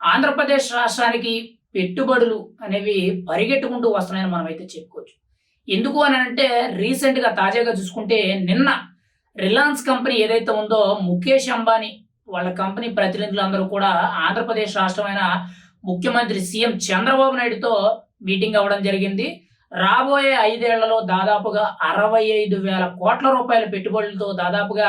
ఆంధ్రప్రదేశ్ రాష్ట్రానికి పెట్టుబడులు అనేవి పరిగెట్టుకుంటూ వస్తున్నాయని మనం అయితే చెప్పుకోవచ్చు. ఎందుకు అని అంటే రీసెంట్గా తాజాగా చూసుకుంటే నిన్న రిలయన్స్ కంపెనీ ఏదైతే ఉందో ముఖేష్ అంబానీ వాళ్ళ కంపెనీ ప్రతినిధులందరూ కూడా ఆంధ్రప్రదేశ్ రాష్ట్రమైన ముఖ్యమంత్రి సీఎం చంద్రబాబు నాయుడుతో మీటింగ్ అవ్వడం జరిగింది. రాబోయే ఐదేళ్ళలో దాదాపుగా అరవై ఐదు వేల కోట్ల రూపాయల పెట్టుబడులతో దాదాపుగా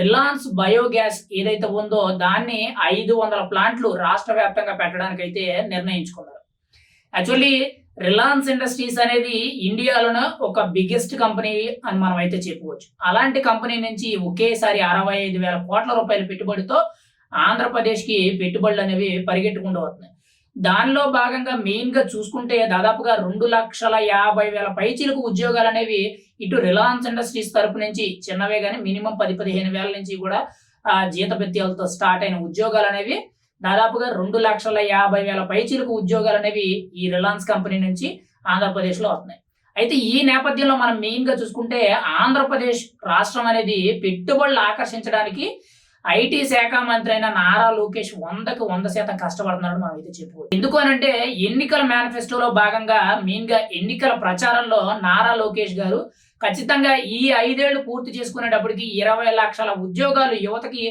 రిలయన్స్ బయోగ్యాస్ ఏదైతే ఉందో దాన్ని ఐదు వందల ప్లాంట్లు రాష్ట్ర వ్యాప్తంగా పెట్టడానికి అయితే నిర్ణయించుకున్నారు. యాక్చువల్లీ రిలయన్స్ ఇండస్ట్రీస్ అనేది ఇండియాలోనే ఒక బిగ్గెస్ట్ కంపెనీ అని మనం అయితే చెప్పుకోవచ్చు. అలాంటి కంపెనీ నుంచి ఒకేసారి అరవై ఐదు వేల కోట్ల రూపాయల పెట్టుబడితో ఆంధ్రప్రదేశ్కి పెట్టుబడులు అనేవి పరిగెట్టుకుంటూ వస్తున్నాయి. దానిలో భాగంగా మెయిన్గా చూసుకుంటే దాదాపుగా రెండు లక్షల యాభై వేల పైచీలకు ఉద్యోగాలు అనేవి ఇటు రిలయన్స్ ఇండస్ట్రీస్ తరపు నుంచి చిన్నవే కానీ మినిమం పది పదిహేను వేల నుంచి కూడా ఆ జీతభత్యాలతో స్టార్ట్ అయిన ఉద్యోగాలు అనేవి దాదాపుగా రెండు లక్షల యాభై వేల పైచీలకు ఉద్యోగాలు అనేవి ఈ రిలయన్స్ కంపెనీ నుంచి ఆంధ్రప్రదేశ్లో వస్తున్నాయి. అయితే ఈ నేపథ్యంలో మనం మెయిన్గా చూసుకుంటే ఆంధ్రప్రదేశ్ రాష్ట్రం అనేది పెట్టుబడులు ఆకర్షించడానికి ఐటీ శాఖ మంత్రి అయిన నారా లోకేష్ వందకు వంద శాతం కష్టపడుతున్నాడు మనం అయితే చెప్పుకోవచ్చు ఎందుకు అనంటే ఎన్నికల మేనిఫెస్టోలో భాగంగా మెయిన్గా ఎన్నికల ప్రచారంలో నారా లోకేష్ గారు ఖచ్చితంగా ఈ ఐదేళ్ళు పూర్తి చేసుకునేటప్పటికి ఇరవై లక్షల ఉద్యోగాలు యువతకి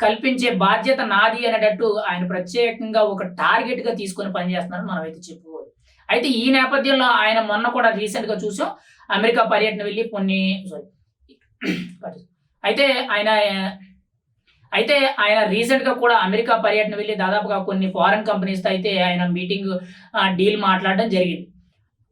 కల్పించే బాధ్యత నాది అనేటట్టు ఆయన ప్రత్యేకంగా ఒక టార్గెట్గా తీసుకొని పనిచేస్తున్నారు మనం అయితే చెప్పుకోవచ్చు అయితే ఈ నేపథ్యంలో ఆయన మొన్న కూడా రీసెంట్గా చూసాం. అమెరికా పర్యటన వెళ్ళి కొన్ని సారీ అయితే ఆయన అయితే ఆయన రీసెంట్గా కూడా అమెరికా పర్యటన వెళ్ళి దాదాపుగా కొన్ని ఫారెన్ కంపెనీస్తో అయితే ఆయన మీటింగ్ డీల్ మాట్లాడడం జరిగింది.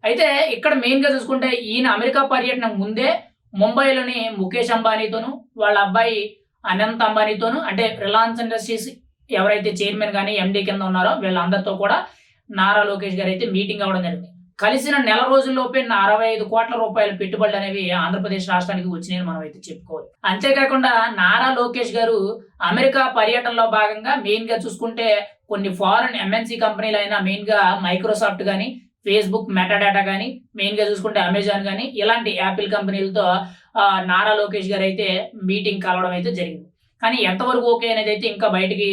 అయితే ఇక్కడ మెయిన్గా చూసుకుంటే ఈయన అమెరికా పర్యటన ముందే ముంబైలోని ముఖేష్ అంబానీతోను వాళ్ళ అబ్బాయి అనంత్ అంబానీతోను అంటే రిలయన్స్ ఇండస్ట్రీస్ ఎవరైతే చైర్మన్ కానీ ఎండీ కింద ఉన్నారో వీళ్ళందరితో కూడా నారా లోకేష్ గారు అయితే మీటింగ్ అవ్వడం జరిగింది. కలిసిన నెల రోజుల్లోపే అరవై ఐదు కోట్ల రూపాయల పెట్టుబడులు అనేవి ఆంధ్రప్రదేశ్ రాష్ట్రానికి వచ్చినాయని మనం అయితే చెప్పుకోవాలి. అంతేకాకుండా నారా లోకేష్ గారు అమెరికా పర్యటనలో భాగంగా మెయిన్గా చూసుకుంటే కొన్ని ఫారెన్ ఎంఎన్సీ కంపెనీలు అయినా మెయిన్గా మైక్రోసాఫ్ట్ కానీ ఫేస్బుక్ మెటాడాటా కానీ మెయిన్గా చూసుకుంటే అమెజాన్ కానీ ఇలాంటి యాపిల్ కంపెనీలతో నారా లోకేష్ గారు అయితే మీటింగ్ కలవడం అయితే జరిగింది. కానీ ఎంతవరకు ఓకే అనేది అయితే ఇంకా బయటికి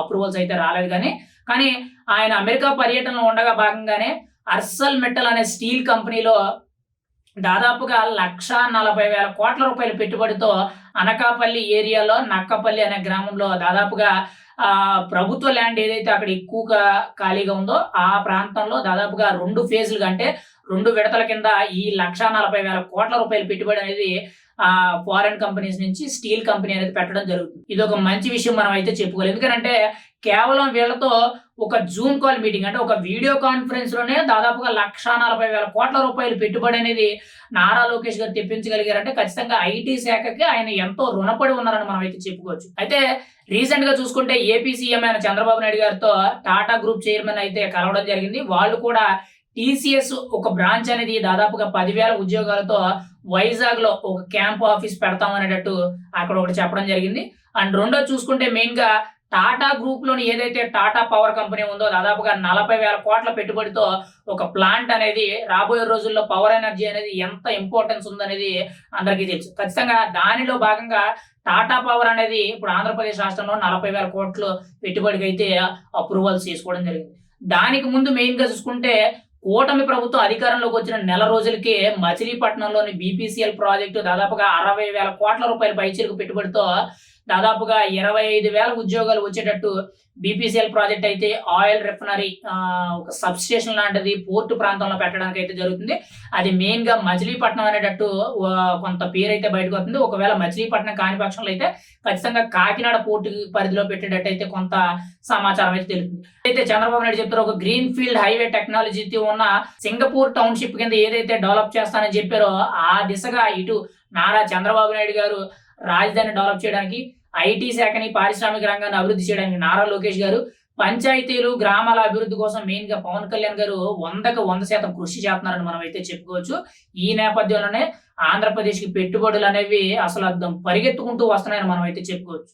అప్రూవల్స్ అయితే రాలేదు కానీ కానీ ఆయన అమెరికా పర్యటనలో ఉండగా భాగంగానే అర్సల్ మెటల్ అనే స్టీల్ కంపెనీలో దాదాపుగా లక్ష నలభై వేల కోట్ల రూపాయల పెట్టుబడితో అనకాపల్లి ఏరియాలో నక్కపల్లి అనే గ్రామంలో దాదాపుగా ప్రభుత్వ ల్యాండ్ ఏదైతే అక్కడ ఎక్కువగా ఖాళీగా ఉందో ఆ ప్రాంతంలో దాదాపుగా రెండు ఫేజులుగా అంటే రెండు విడతల కింద ఈ లక్ష నలభై వేల కోట్ల రూపాయల పెట్టుబడి అనేది ఆ ఫారెన్ కంపెనీస్ నుంచి స్టీల్ కంపెనీ అనేది పెట్టడం జరుగుతుంది. ఇది ఒక మంచి విషయం మనం అయితే చెప్పుకోవాలి. ఎందుకంటే కేవలం వీళ్ళతో ఒక జూమ్ కాల్ మీటింగ్ అంటే ఒక వీడియో కాన్ఫరెన్స్లోనే దాదాపుగా లక్ష నలభై వేల కోట్ల రూపాయలు పెట్టుబడి అనేది నారా లోకేష్ గారు తెప్పించగలిగారంటే ఖచ్చితంగా ఐటీ శాఖకి ఆయన ఎంతో రుణపడి ఉన్నారని మనం అయితే చెప్పుకోవచ్చు. అయితే రీసెంట్గా చూసుకుంటే ఏపీ సీఎం అయిన చంద్రబాబు నాయుడు గారితో టాటా గ్రూప్ చైర్మన్ అయితే కలవడం జరిగింది. వాళ్ళు కూడా టీసీఎస్ ఒక బ్రాంచ్ అనేది దాదాపుగా పదివేల ఉద్యోగాలతో వైజాగ్లో ఒక క్యాంప్ ఆఫీస్ పెడతాం అనేటట్టు అక్కడ ఒకటి చెప్పడం జరిగింది. అండ్ రెండో చూసుకుంటే మెయిన్గా టాటా గ్రూప్లోని ఏదైతే టాటా పవర్ కంపెనీ ఉందో దాదాపుగా నలభై వేల కోట్ల పెట్టుబడితో ఒక ప్లాంట్ అనేది రాబోయే రోజుల్లో పవర్ ఎనర్జీ అనేది ఎంత ఇంపార్టెన్స్ ఉందనేది అందరికీ తెలుసు. ఖచ్చితంగా దానిలో భాగంగా టాటా పవర్ అనేది ఇప్పుడు ఆంధ్రప్రదేశ్ రాష్ట్రంలో నలభై వేల కోట్లు పెట్టుబడికి అయితే అప్రూవల్స్ చేసుకోవడం జరిగింది. దానికి ముందు మెయిన్గా చూసుకుంటే కూటమి ప్రభుత్వం అధికారంలోకి వచ్చిన నెల రోజులకే మచిలీపట్నంలోని బీపీసీఎల్ ప్రాజెక్టు దాదాపుగా అరవై వేల కోట్ల రూపాయల పైచీలకు పెట్టుబడితో దాదాపుగా ఇరవై ఐదు వేల ఉద్యోగాలు వచ్చేటట్టు బీపీసీఎల్ ప్రాజెక్ట్ అయితే ఆయిల్ రిఫైనరీ ఒక సబ్ స్టేషన్ లాంటిది పోర్టు ప్రాంతంలో పెట్టడానికి అయితే జరుగుతుంది. అది మెయిన్గా మచిలీపట్నం అనేటట్టు కొంత పేరు అయితే బయటకు వస్తుంది. ఒకవేళ మచిలీపట్నం కాని పక్షంలో అయితే ఖచ్చితంగా కాకినాడ పోర్టు పరిధిలో పెట్టేటట్టు అయితే కొంత సమాచారం అయితే తెలుస్తుంది. అయితే చంద్రబాబు నాయుడు చెప్తారు ఒక గ్రీన్ ఫీల్డ్ హైవే టెక్నాలజీతో ఉన్న సింగపూర్ టౌన్షిప్ కింద ఏదైతే డెవలప్ చేస్తానని చెప్పారో ఆ దిశగా ఇటు నారా చంద్రబాబు నాయుడు గారు రాజధాని డెవలప్ చేయడానికి ఐటీ శాఖని పారిశ్రామిక రంగాన్ని అభివృద్ధి చేయడానికి నారా లోకేష్ గారు పంచాయతీలు గ్రామాల అభివృద్ధి కోసం మెయిన్గా పవన్ కళ్యాణ్ గారు వందకు వంద శాతం కృషి చేస్తున్నారని మనం అయితే చెప్పుకోవచ్చు. ఈ నేపథ్యంలోనే ఆంధ్రప్రదేశ్కి పెట్టుబడులు అనేవి అసలు అర్థం పరిగెత్తుకుంటూ వస్తున్నాయని మనం అయితే చెప్పుకోవచ్చు.